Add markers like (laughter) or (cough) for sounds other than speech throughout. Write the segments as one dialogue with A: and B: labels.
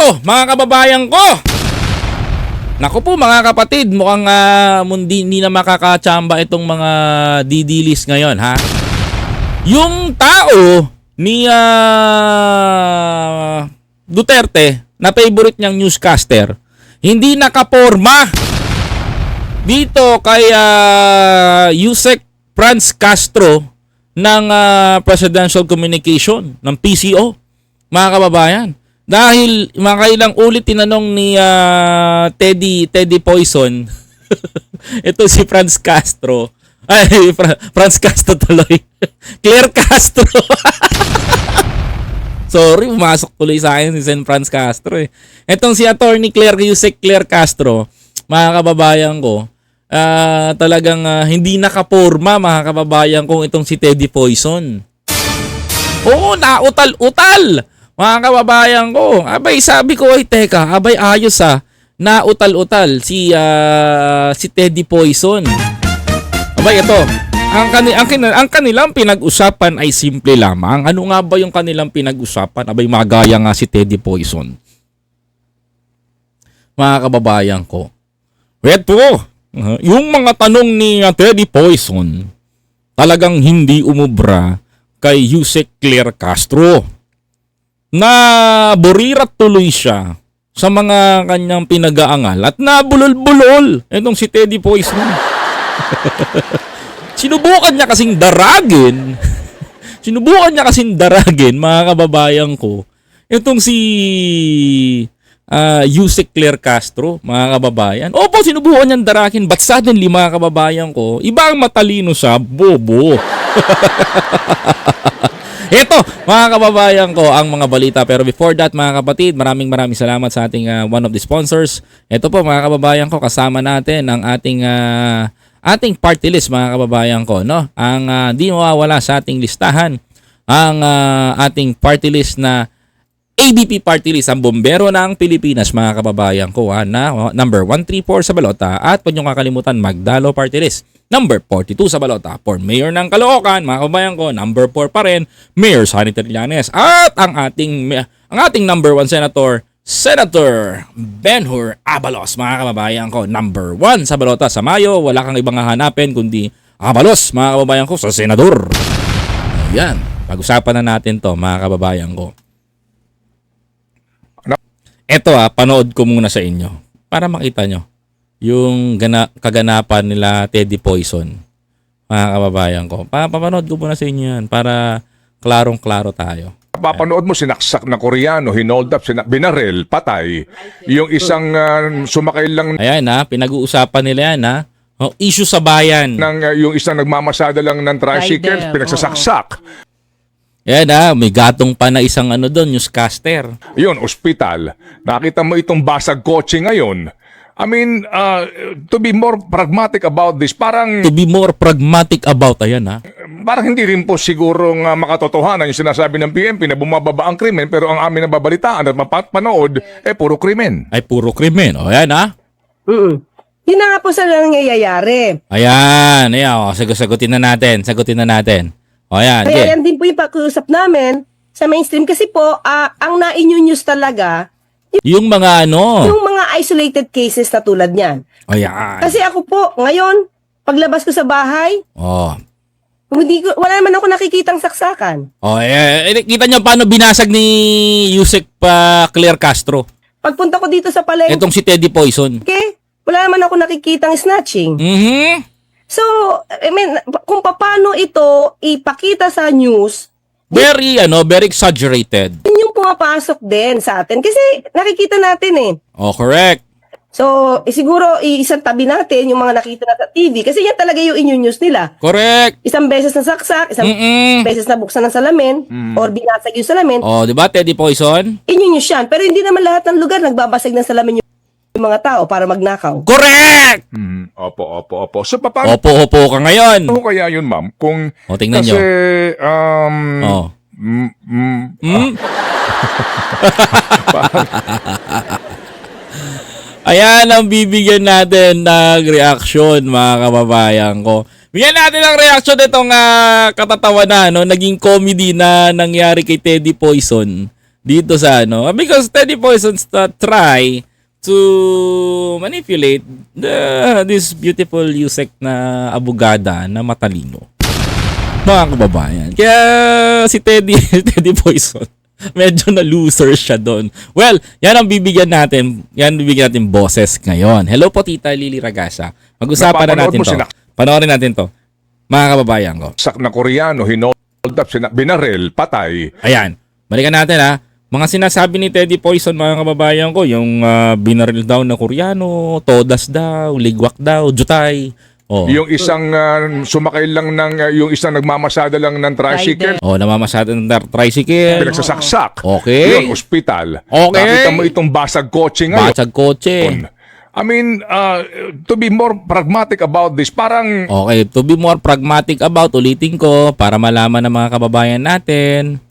A: Eto, mga kababayan ko. Naku po mga kapatid, mukhang uh, mundi, hindi na makakatsamba itong mga didilis ngayon ha. Yung tao ni ah, Duterte na favorite niyang newscaster, hindi nakaporma dito kay uh, Yusek Franz Castro ng ah, Presidential Communication ng PCO, mga kababayan. Dahil makailang ulit tinanong ni ah, Teddy Teddy Poison (laughs) ito si Franz Castro. Ay, (laughs) Fra- Franz Castro tuloy. (laughs) Claire Castro. Sorry, pumasok tuloy sa akin si Sen Franz Castro eh. Etong si Attorney Claire Yusek Claire Castro, mga kababayan ko, ah, talagang ah, hindi nakaporma mga kababayan kong itong si Teddy Poison. Oo, nautal-utal. Mga kababayan ko. Abay, sabi ko, ay teka, abay ayos ah. Nautal-utal si ah, si Teddy Poison. Abay, ito. Ang, kani, ang, kina- ang kanilang pinag-usapan ay simple lamang. Ano nga ba yung kanilang pinag-usapan? Abay, magaya nga si Teddy Poison. Mga kababayan ko. Ito, uh, yung mga tanong ni uh, Teddy Poison, talagang hindi umubra kay Yusek Claire Castro na burirat tuloy siya sa mga kanyang pinag-aangal at nabulol-bulol itong si Teddy Poison. (laughs) Sinubukan niya kasing daragin. (laughs) Sinubukan niya kasing daragin, mga kababayan ko. Itong si ah Yusek Claire Castro, mga kababayan. Opo, sinubukan niyang daragin. But suddenly, mga kababayan ko, iba ang matalino sa bobo. (laughs) Ito, mga kababayan ko, ang mga balita. Pero before that, mga kapatid, maraming maraming salamat sa ating ah, one of the sponsors. Ito po, mga kababayan ko, kasama natin ang ating ah, ating party list, mga kababayan ko. No? Ang ah, di mawawala sa ating listahan, ang ah, ating party list na ABP Party List, ang bombero ng Pilipinas, mga kababayan ko, ha, na number 134 sa balota at huwag niyong kakalimutan Magdalo Party List. Number 42 sa balota for Mayor ng Caloocan, mga kababayan ko, number 4 pa rin, Mayor Sonny Trillanes. At ang ating, ang ating number 1 senator, Senator Benhur Abalos, mga kababayan ko, number 1 sa balota sa Mayo. Wala kang ibang hahanapin kundi Abalos, mga kababayan ko, sa senador. Yan, pag-usapan na natin to, mga kababayan ko. Eto ah, panood ko muna sa inyo para makita nyo yung gana- kaganapan nila Teddy Poison. Mga kababayan ko. Pa papanood ko muna sa inyo yan para klarong-klaro tayo.
B: Papanood mo sinaksak na Koreano, hinold up, sinak binaril, patay. Yung isang ah, sumakay lang
A: Ayan ha, pinag-uusapan nila yan ha. Oh, issue sa bayan.
B: ng ah, yung isang nagmamasada lang ng tricycle,
C: Rider,
B: pinagsasaksak.
A: Ayan ha, may gatong pa na isang ano doon, newscaster.
B: Yun, ospital. Nakita mo itong basag kotse ngayon. I mean, uh, to be more pragmatic about this, parang
A: To be more pragmatic about, ayan ha.
B: parang hindi rin po siguro nga makatotohanan yung sinasabi ng PNP na bumababa ang krimen pero ang amin na babalitaan at mapapanood, eh puro krimen.
A: Ay puro krimen. O ayan ha.
C: Mm. Yun na nga po sa nangyayari.
A: Ayan, ayan. O, sagot sagutin na natin. Sagutin na natin. O ayan,
C: Kaya yan din po yung pag-uusap namin sa mainstream kasi po, ah, ang na-news talaga,
A: Yung mga ano.
C: yung mga isolated cases na tulad niyan.
A: Ayan.
C: Kasi ako po, ngayon, paglabas ko sa bahay,
A: Oh.
C: hindi ko, wala naman ako nakikitang saksakan.
A: Oh, eh, eh, kita niyo paano binasag ni Yusek pa Claire Castro.
C: Pagpunta ko dito sa palengke,
A: Etong si Teddy Poison.
C: wala naman ako nakikitang snatching.
A: Mhm.
C: So, I mean, kung paano ito ipakita sa news,
A: Very ano, very exaggerated.
C: yun yung pumapasok din sa atin. Kasi nakikita natin eh.
A: Oh, correct.
C: So, eh, siguro isang tabi natin yung mga nakita na sa TV kasi yan talaga yung inyo-news nila.
A: Correct.
C: Isang beses na saksak, isang
A: Mm.
C: beses na buksan ng salamin, or binasag yung salamin,
A: Oh, 'di ba Teddy Poison?
C: inyo-news yan. Pero hindi naman lahat ng lugar nagbabasag ng salamin yung yung mga tao para magnakaw.
A: Correct.
B: Mm, opo, opo, opo. So, paano
A: Opo, opo ka ngayon.
B: Ano kaya yun, ma'am? Kung
A: O, tingnan
B: kasi,
A: nyo.
B: um,
A: Oh.
B: mm, mm,
A: Hmm? (laughs) Ayan ang bibigyan natin ng reaction mga kababayan ko. Bigyan natin ng reaction itong uh, katatawanan, no? naging comedy na nangyari kay Teddy Poison dito sa ano. Because Teddy Poisons uh, try to manipulate the, this beautiful Yusek na abogada na matalino. Mga kababayan. Kaya si Teddy, (laughs) Teddy Poison, medyo na loser siya doon. Well, yan ang bibigyan natin. Yan ang bibigyan natin boses ngayon. Hello po Tita Lily Ragasa. Mag-usapan na natin to.
B: sila.
A: Panoorin natin to. Mga kababayan ko.
B: sak na Koreano, hinold up, sina- binaril, patay.
A: Ayan. Balikan natin ha. Mga sinasabi ni Teddy Poison mga kababayan ko, yung ah, binaril daw na Koreano, todas daw, ligwak daw, jutay. Oh.
B: Yung isang ah, sumakay lang ng, ah, yung isang nagmamasada lang ng tricycle,
A: Oh, namamasada ng tricycle.
B: pinagsasaksak.
A: Okay.
B: Yung ospital.
A: Okay.
B: Nakita mo itong basag kotse ngayon.
A: Batsag kotse.
B: I mean, uh, to be more pragmatic about this, parang
A: Okay, to be more pragmatic about, ulitin ko, para malaman ng mga kababayan natin.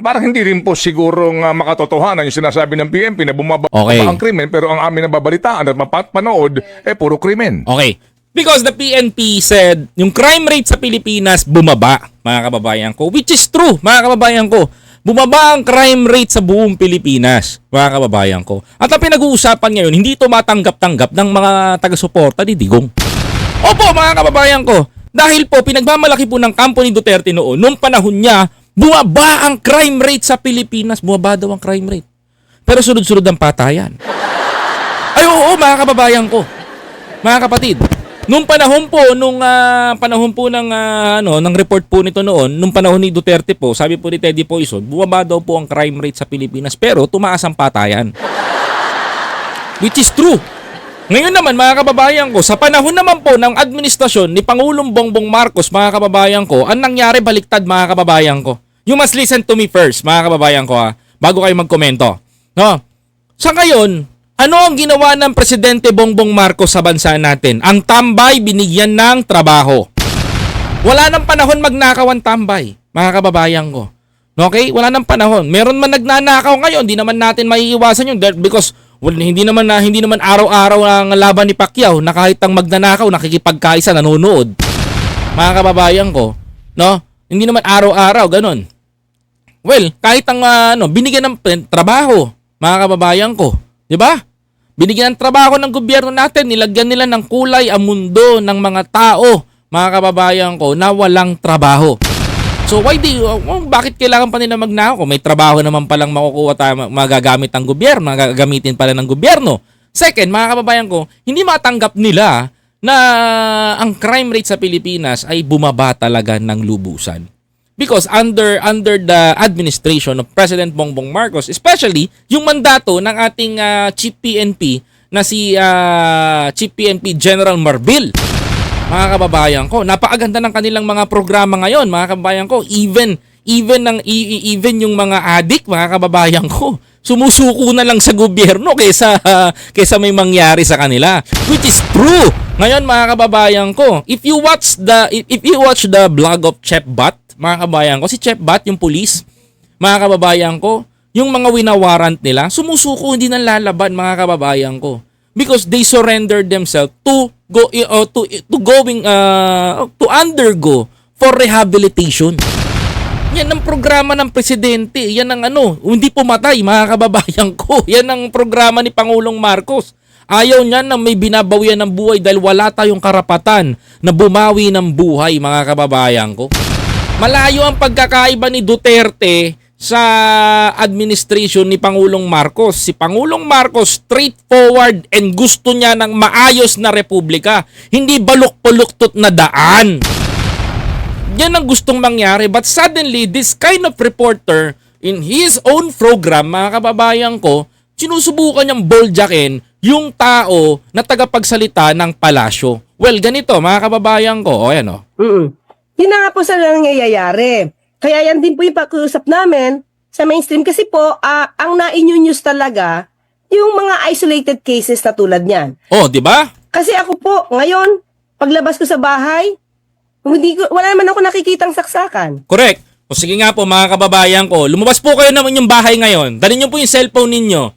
B: Parang hindi rin po siguro uh, makatotohanan yung sinasabi ng PNP na bumaba
A: Okay.
B: ang krimen pero ang amin nababalitaan at mapapanood eh puro krimen.
A: Okay. Because the PNP said, yung crime rate sa Pilipinas bumaba, mga kababayan ko. Which is true, mga kababayan ko. Bumaba ang crime rate sa buong Pilipinas, mga kababayan ko. At ang pinag-uusapan ngayon, hindi ito matanggap-tanggap ng mga taga-suporta ni Digong. Opo, mga kababayan ko. Dahil po, pinagmamalaki po ng kampo ni Duterte noon, nung panahon niya, bumaba ang crime rate sa Pilipinas. Bumaba daw ang crime rate. Pero sunod-sunod ang patayan. Ay, oo, mga kababayan ko. Mga kapatid, nung panahon po, nung ah, panahon po ng, ah, ano, ng report po nito noon, nung panahon ni Duterte po, sabi po ni Teddy Poison, bumaba daw po ang crime rate sa Pilipinas, pero tumaas ang patayan. Which is true. Ngayon naman mga kababayan ko, sa panahon naman po ng administrasyon ni Pangulong Bongbong Marcos, mga kababayan ko, ang nangyari baliktad mga kababayan ko. You must listen to me first, mga kababayan ko ha, bago kayo magkomento. No? Sa ngayon, ano ang ginawa ng Presidente Bongbong Marcos sa bansa natin? Ang tambay binigyan ng trabaho. Wala nang panahon magnakaw ang tambay, mga kababayan ko. Okay? Wala nang panahon. Meron man nagnanakaw ngayon, hindi naman natin maiiwasan yun because well, hindi naman na hindi naman araw-araw ang laban ni Pacquiao na kahit ang magnanakaw nakikipagkaisa nanonood. Mga kababayan ko, no? Hindi naman araw-araw ganun. Well, kahit ang ah, ano, binigyan ng trabaho, mga kababayan ko, 'di ba? Binigyan ng trabaho ng gobyerno natin, nilagyan nila ng kulay ang mundo ng mga tao, mga kababayan ko, na walang trabaho. So why do you, oh, bakit kailangan pa nila magnakaw kung may trabaho naman palang makukuha tayo, magagamit ng gobyerno, magagamitin pala ng gobyerno. Second, mga kababayan ko, hindi matanggap nila na ang crime rate sa Pilipinas ay bumaba talaga ng lubusan. Because under under the administration of President Bongbong Marcos, especially yung mandato ng ating ah, Chief PNP na si ah, Chief PNP General Marbil. Mga kababayan ko, napakaganda ng kanilang mga programa ngayon, mga kababayan ko. Even even ng even yung mga adik, mga kababayan ko, sumusuko na lang sa gobyerno kaysa (laughs) kaysa may mangyari sa kanila. Which is true. Ngayon mga kababayan ko, if you watch the if if you watch the vlog of Chef Bat, mga kababayan ko, si Chef Bat yung police, mga kababayan ko, yung mga winawarrant nila, sumusuko hindi nang lalaban mga kababayan ko because they surrendered themselves to go uh, to to going uh, to undergo for rehabilitation. Yan ang programa ng presidente. Yan ang ano, hindi pumatay mga kababayan ko. (laughs) Yan ang programa ni Pangulong Marcos. Ayaw niya na may binabawian ng buhay dahil wala tayong karapatan na bumawi ng buhay mga kababayan ko. Malayo ang pagkakaiba ni Duterte sa administration ni Pangulong Marcos. Si Pangulong Marcos straightforward and gusto niya ng maayos na republika, hindi balok-puluktot na daan. Yan ang gustong mangyari but suddenly this kind of reporter in his own program, mga kababayan ko, sinusubukan niyang boldjakin yung tao na tagapagsalita ng palasyo. Well, ganito mga kababayan ko, o yan o.
C: Mm-mm. Yun na nga po sa nangyayari. Kaya yan din po yung pakiusap namin sa mainstream kasi po, ah, ang na-news talaga yung mga isolated cases na tulad niyan.
A: Oh, di ba?
C: Kasi ako po, ngayon, paglabas ko sa bahay, hindi ko, wala naman ako nakikitang saksakan.
A: Correct. O sige nga po mga kababayan ko, lumabas po kayo naman yung bahay ngayon. Dali nyo po yung cellphone ninyo.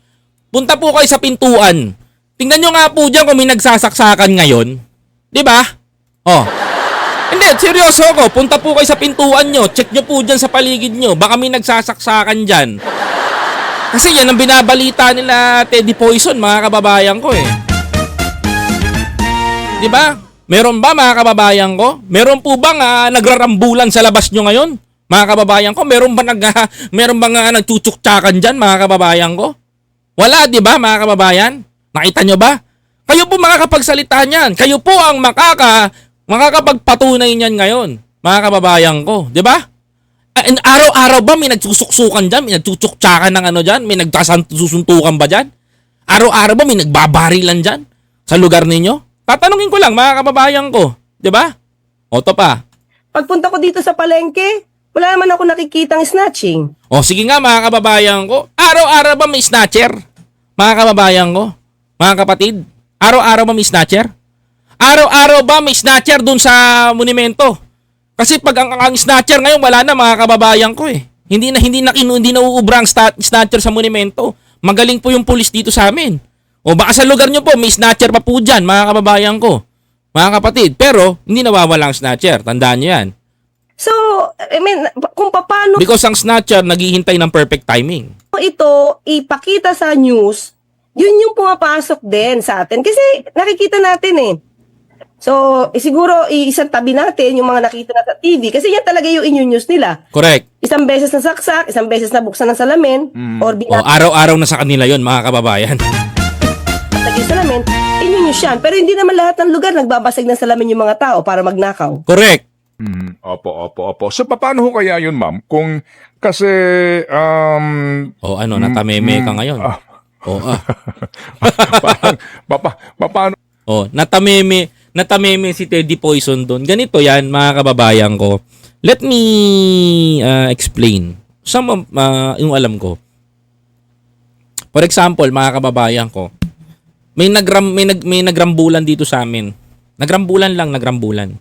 A: Punta po kayo sa pintuan. Tingnan nyo nga po dyan kung may nagsasaksakan ngayon. Di ba? Oh. Hindi, seryoso ako. Punta po kayo sa pintuan nyo. Check nyo po dyan sa paligid nyo. Baka may nagsasaksakan dyan. Kasi yan ang binabalita nila Teddy Poison, mga kababayan ko eh. Di ba? Meron ba mga kababayan ko? Meron po bang ah, nagrarambulan sa labas nyo ngayon? Mga kababayan ko, meron ba nag ah, (laughs) meron ba nga nagtutsuktsakan diyan mga kababayan ko? Wala, di ba mga kababayan? Nakita nyo ba? Kayo po makakapagsalita niyan. Kayo po ang makaka makakapagpatunay niyan ngayon, mga kababayan ko, di ba? Ah, araw-araw ba may nagsusuksukan dyan? May nagtutsuktsakan ng ano dyan? May nagsusuntukan ba dyan? Araw-araw ba may nagbabarilan dyan? Sa lugar ninyo? Tatanungin ko lang, mga kababayan ko. Di ba? O to pa.
C: Pagpunta ko dito sa palengke, wala naman ako nakikitang snatching.
A: O sige nga, mga kababayan ko. Araw-araw ba may snatcher? Mga kababayan ko? Mga kapatid? Araw-araw ba may snatcher? Araw-araw ba may snatcher dun sa monumento? Kasi pag ang, ang snatcher ngayon wala na mga kababayan ko eh. Hindi na hindi na kinu, hindi na uubra ang snatcher sa monumento. Magaling po yung pulis dito sa amin. O baka sa lugar nyo po may snatcher pa po dyan mga kababayan ko. Mga kapatid, pero hindi nawawala ang snatcher. Tandaan nyo yan.
C: So, I mean, kung paano
A: Because ang snatcher naghihintay ng perfect timing.
C: ito ipakita sa news, yun yung pumapasok din sa atin. Kasi nakikita natin eh. So, eh, siguro isang tabi natin yung mga nakita na sa TV kasi yan talaga yung inyo-news nila.
A: Correct.
C: Isang beses na saksak, isang beses na buksan ng salamin, or
A: O
C: binatag
A: araw-araw na sa kanila yon mga kababayan. (laughs)
C: yung salamin, inyo-news yan. Pero hindi naman lahat ng lugar nagbabasag ng salamin yung mga tao para magnakaw.
A: Correct.
B: Mm, opo, opo, opo. So, paano ho kaya yun, ma'am? Kung, kasi, um,
A: O ano, natameme ka ngayon.
B: ah.
A: O ah. (laughs)
B: parang, papa, paano,
A: O, natameme, natameme si Teddy Poison doon. Ganito yan, mga kababayan ko. Let me uh, explain. Some of, uh, yung alam ko. For example, mga kababayan ko, may nagram may nag may nagrambulan dito sa amin. Nagrambulan lang, nagrambulan.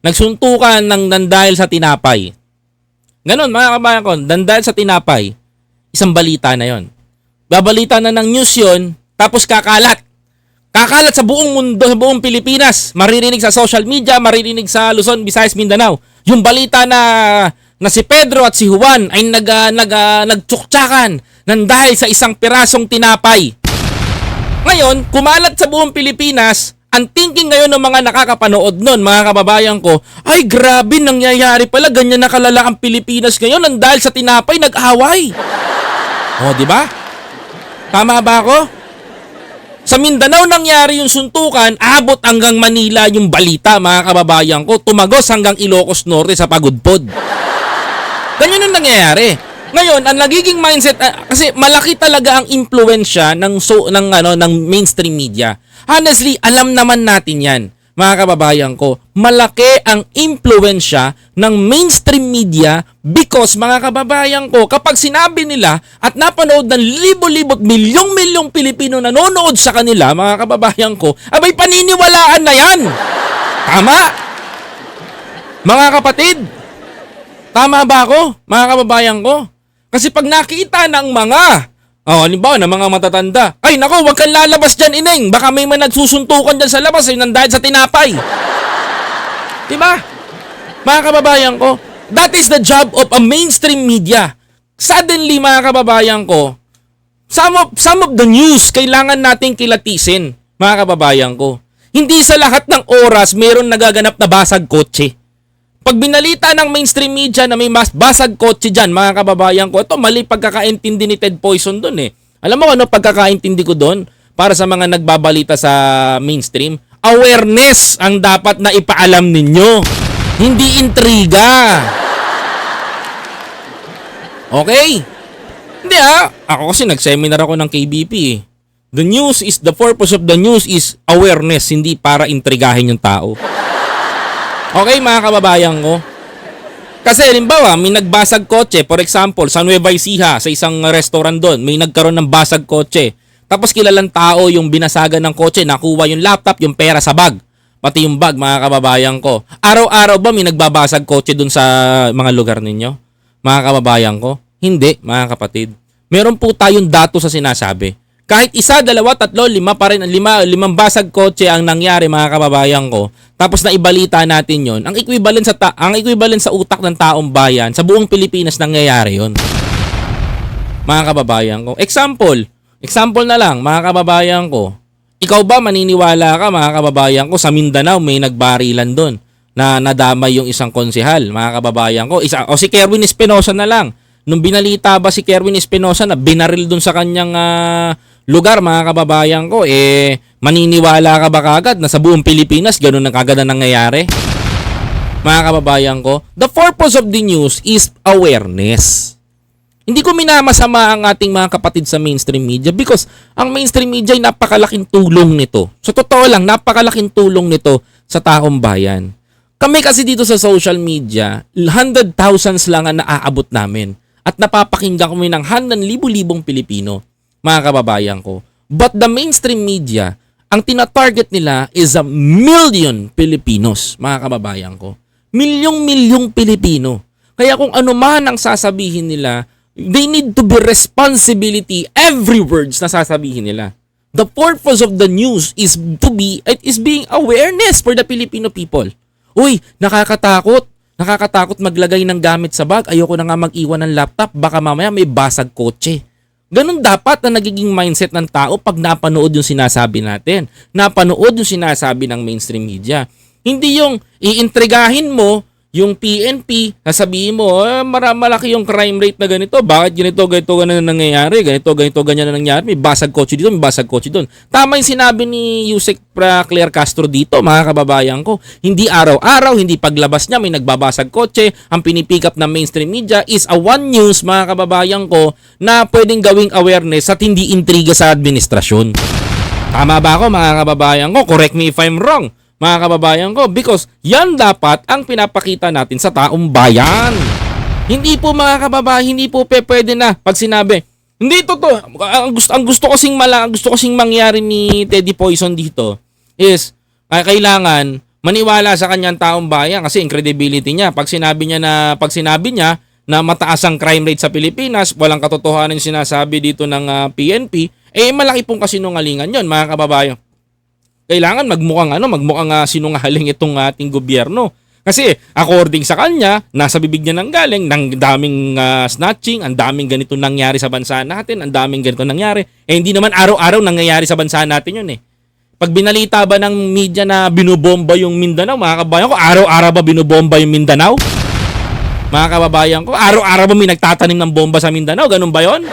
A: Nagsuntukan ng dandahil sa tinapay. Ganon, mga kababayan ko, dandahil sa tinapay. Isang balita na yon. Babalita na ng news yon, tapos kakalat. Kakalat sa buong mundo, sa buong Pilipinas. Maririnig sa social media, maririnig sa Luzon, Visayas, Mindanao. Yung balita na na si Pedro at si Juan ay nag, uh, nag, uh, nagtsuktsakan ng dahil sa isang pirasong tinapay. Ngayon, kumalat sa buong Pilipinas, ang thinking ngayon ng mga nakakapanood nun, mga kababayan ko, ay grabe, nangyayari pala, ganyan nakalala ang Pilipinas ngayon, ang dahil sa tinapay, nag-away. (laughs) O, di ba? Tama ba ako? Sa Mindanao nangyari yung suntukan, abot hanggang Manila yung balita, mga kababayan ko, tumagos hanggang Ilocos Norte sa Pagudpod. Ganyan ang nangyayari. Ngayon, ang nagiging mindset ah, kasi malaki talaga ang impluwensya ng so ng ano ng mainstream media. Honestly, alam naman natin 'yan. Mga kababayan ko, malaki ang impluwensya ng mainstream media because mga kababayan ko, kapag sinabi nila at napanood ng libo-libot, milyong-milyong Pilipino nanonood sa kanila, mga kababayan ko, abay paniniwalaan na yan. Tama? Mga kapatid, Tama ba ako, mga kababayan ko? Kasi pag nakita ng mga, oh, halimbawa ng mga matatanda, ay nako, wag kang lalabas dyan, ineng. Baka may man nagsusuntukan dyan sa labas, ay nandahil sa tinapay. Diba? Mga kababayan ko, that is the job of a mainstream media. Suddenly, mga kababayan ko, some of, some of the news kailangan nating kilatisin, mga kababayan ko. Hindi sa lahat ng oras mayroon nagaganap na basag kotse. Pag binalita ng mainstream media na may mas basag kotse dyan, mga kababayan ko, ito mali pagkakaintindi ni Ted Poison doon eh. Alam mo ano pagkakaintindi ko doon para sa mga nagbabalita sa mainstream? Awareness ang dapat na ipaalam ninyo. Hindi intriga. Okay? Hindi ah. Ako kasi nag-seminar ako ng KBP eh. The news is, the purpose of the news is awareness, hindi para intrigahin yung tao. Okay mga kababayan ko. Kasi halimbawa, may nagbasag kotse, for example, sa Nueva Ecija, sa isang restaurant doon, may nagkaroon ng basag kotse. Tapos kilalang tao yung binasagan ng kotse, nakuha yung laptop, yung pera sa bag. Pati yung bag, mga kababayan ko. Araw-araw ba may nagbabasag kotse doon sa mga lugar ninyo? Mga kababayan ko? Hindi, mga kapatid. Meron po tayong dato sa sinasabi. Kahit isa, dalawa, tatlo, lima pa rin, lima, limang basag kotse ang nangyari mga kababayan ko. Tapos na ibalita natin yon. Ang equivalent sa ta- ang equivalent sa utak ng taong bayan sa buong Pilipinas nangyayari yon. mga kababayan ko. Example, example na lang, mga kababayan ko. Ikaw ba maniniwala ka, mga kababayan ko, sa Mindanao may nagbarilan doon na nadamay yung isang konsehal, mga kababayan ko. Isa, o si Kerwin Espinosa na lang. Nung binalita ba si Kerwin Espinosa na binaril doon sa kanyang ah, lugar, mga kababayan ko, eh, maniniwala ka ba kagad na sa buong Pilipinas ganun ang kagad na nangyayari? Mga kababayan ko, the purpose of the news is awareness. Hindi ko minamasama ang ating mga kapatid sa mainstream media because ang mainstream media ay napakalaking tulong nito. Sa totoo lang, napakalaking tulong nito sa taong bayan. Kami kasi dito sa social media, hundred thousands lang ang naaabot namin. At napapakinggan kami ng handan libu-libong Pilipino, mga kababayan ko. But the mainstream media, ang tina-target nila is a million Filipinos, mga kababayan ko. Milyong-milyong Pilipino. Kaya kung ano man ang sasabihin nila, they need to be responsibility every words na sasabihin nila. The purpose of the news is to be it is being awareness for the Filipino people. Uy, nakakatakot. Nakakatakot maglagay ng gamit sa bag. Ayoko na nga mag-iwan ng laptop. Baka mamaya may basag kotse. Ganun dapat na nagiging mindset ng tao pag napanood yung sinasabi natin. Napanood yung sinasabi ng mainstream media. Hindi yung iintrigahin mo yung PNP, sasabihin mo, eh, malaki yung crime rate na ganito. Bakit ganito, ganito, ganito na nangyayari? Ganito, ganito, ganyan na nangyayari. May basag kotse dito, may basag kotse doon. Tama yung sinabi ni Yusek Pra Claire Castro dito, mga kababayan ko. Hindi araw-araw, hindi paglabas niya, may nagbabasag kotse. Ang pinipick up ng mainstream media is a one news, mga kababayan ko, na pwedeng gawing awareness at hindi intriga sa administrasyon. Tama ba ako mga kababayan ko? Correct me if I'm wrong mga kababayan ko because yan dapat ang pinapakita natin sa taong bayan. Hindi po mga kababayan, hindi po pe pwede na pag sinabi, hindi to to. Ang gusto, ang gusto kasing mala, ang gusto kasing mangyari ni Teddy Poison dito is ay kailangan maniwala sa kanyang taong bayan kasi yung credibility niya. Pag sinabi niya na pag sinabi niya na mataas ang crime rate sa Pilipinas, walang katotohanan sinasabi dito ng ah, PNP, eh malaki pong kasinungalingan 'yon, mga kababayan kailangan magmukhang ano, magmukhang uh, sinungaling itong ating gobyerno. Kasi according sa kanya, nasa bibig niya nang galing, ng daming ah, snatching, ang daming ganito nangyari sa bansa natin, ang daming ganito nangyari. Eh hindi naman araw-araw nangyayari sa bansa natin yun eh. Pag binalita ba ng media na binubomba yung Mindanao, mga kababayan ko, araw-araw ba binubomba yung Mindanao? Mga kababayan ko, araw-araw ba may nagtatanim ng bomba sa Mindanao? Ganun ba yon?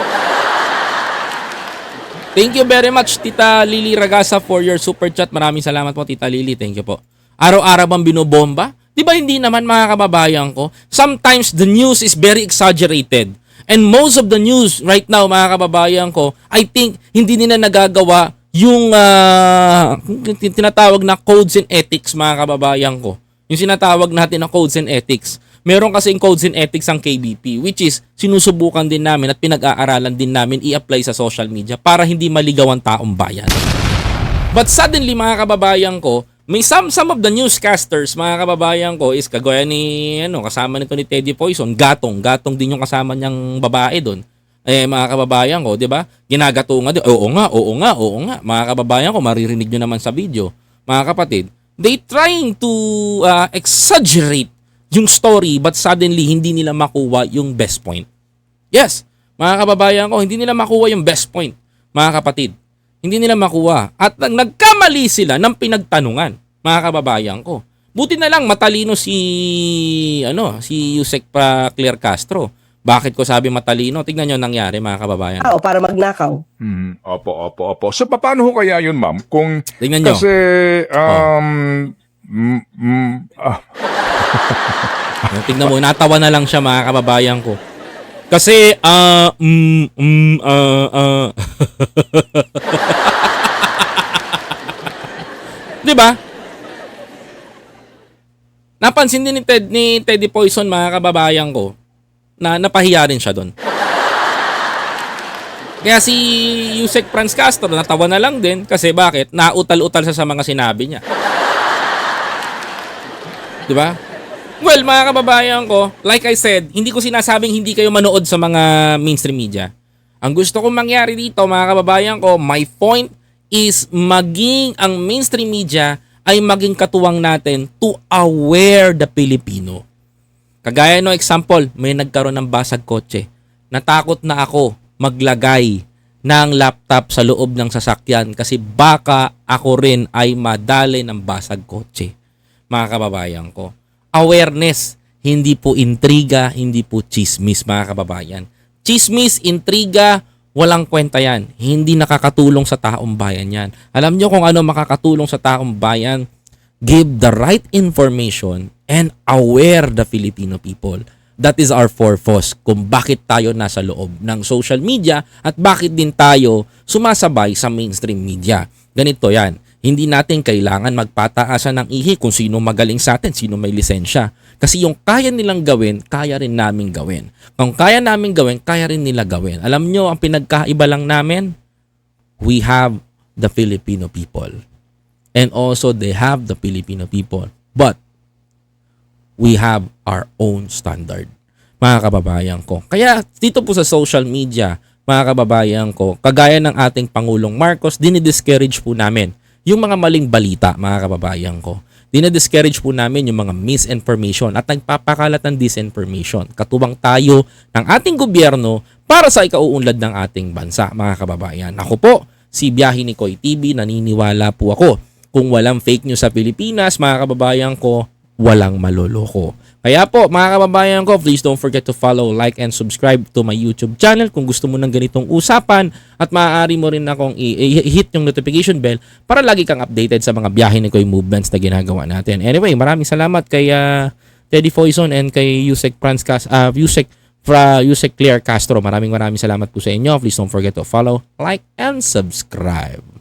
A: Thank you very much, Tita Lily Ragasa, for your super chat. Maraming salamat po, Tita Lily. Thank you po. Araw-araw bang binobomba? Di ba hindi naman mga kababayan ko? Sometimes the news is very exaggerated. And most of the news right now, mga kababayan ko, I think hindi nila nagagawa yung ah, tinatawag na codes and ethics, mga kababayan ko. Yung sinatawag natin na codes and ethics. Meron kasi yung codes and ethics ang KBP which is sinusubukan din namin at pinag-aaralan din namin i-apply sa social media para hindi maligaw ang taong bayan. But suddenly mga kababayan ko, may some some of the newscasters mga kababayan ko is kagaya ni ano kasama nito ni Teddy Poison, Gatong, Gatong din yung kasama niyang babae doon. Eh mga kababayan ko, 'di ba? Ginagatungan din. Oo nga, oo nga, oo nga. Mga kababayan ko, maririnig niyo naman sa video. Mga kapatid, they trying to uh, exaggerate yung story but suddenly hindi nila makuha yung best point. Yes, mga kababayan ko, hindi nila makuha yung best point, mga kapatid. Hindi nila makuha. At nag- nagkamali sila ng pinagtanungan, mga kababayan ko. Buti na lang matalino si ano, si Yusek pa Claire Castro. Bakit ko sabi matalino? Tingnan niyo ang nangyari, mga kababayan.
C: Tao para magnakaw.
B: Hmm, opo, opo, opo. So, paano ho kaya yun, ma'am? Kung,
A: Tingnan niyo.
B: kasi, um, mm, mm, ah,
A: Oh, (laughs) Tingnan mo, natawa na lang siya mga kababayan ko. Kasi, ah, mm, mm, ah, ah. (laughs) 'Di ba? Napansin din ni Ted ni Teddy Poison mga kababayan ko na napahiya rin siya doon. Kaya si Yusek Franz Castro natawa na lang din kasi bakit? Nautal-utal sa mga sinabi niya. 'Di ba? Well, mga kababayan ko, like I said, hindi ko sinasabing hindi kayo manood sa mga mainstream media. Ang gusto kong mangyari dito, mga kababayan ko, my point is maging ang mainstream media ay maging katuwang natin to aware the Filipino. Kagaya no example, may nagkaroon ng basag kotse. Natakot na ako maglagay ng laptop sa loob ng sasakyan kasi baka ako rin ay madali ng basag kotse. Mga kababayan ko. Awareness, hindi po intriga, hindi po chismis mga kababayan. Chismis, intriga, walang kwenta yan. Hindi nakakatulong sa taong bayan yan. Alam nyo kung ano makakatulong sa taong bayan? Give the right information and aware the Filipino people. That is our purpose kung bakit tayo nasa loob ng social media at bakit din tayo sumasabay sa mainstream media. Ganito yan. Hindi natin kailangan magpataasan ng ihi kung sino magaling sa atin, sino may lisensya. Kasi yung kaya nilang gawin, kaya rin namin gawin. Kung kaya namin gawin, kaya rin nila gawin. Alam nyo, ang pinagkaiba lang namin, we have the Filipino people. And also, they have the Filipino people. But, we have our own standard, mga kababayan ko. Kaya dito po sa social media, mga kababayan ko, kagaya ng ating Pangulong Marcos, dinidiscourage po namin yung mga maling balita, mga kababayan ko. Dinidiscourage po namin yung mga misinformation at nagpapakalat ng disinformation. Katuwang tayo ng ating gobyerno para sa ikauunlad ng ating bansa, mga kababayan. Ako po, si Biyahe ni Koy TV, naniniwala po ako. Kung walang fake news sa Pilipinas, mga kababayan ko, walang maloloko. Kaya po, mga kababayan ko, please don't forget to follow, like, and subscribe to my YouTube channel kung gusto mo ng ganitong usapan at maaari mo rin akong i- i- hit yung notification bell para lagi kang updated sa mga biyahe ni Koy movements na ginagawa natin. Anyway, maraming salamat kay ah, Teddy Foyson and kay Yusek Franz Cas uh, Yusek fra Yusek Claire Castro. Maraming maraming salamat po sa inyo. Please don't forget to follow, like, and subscribe.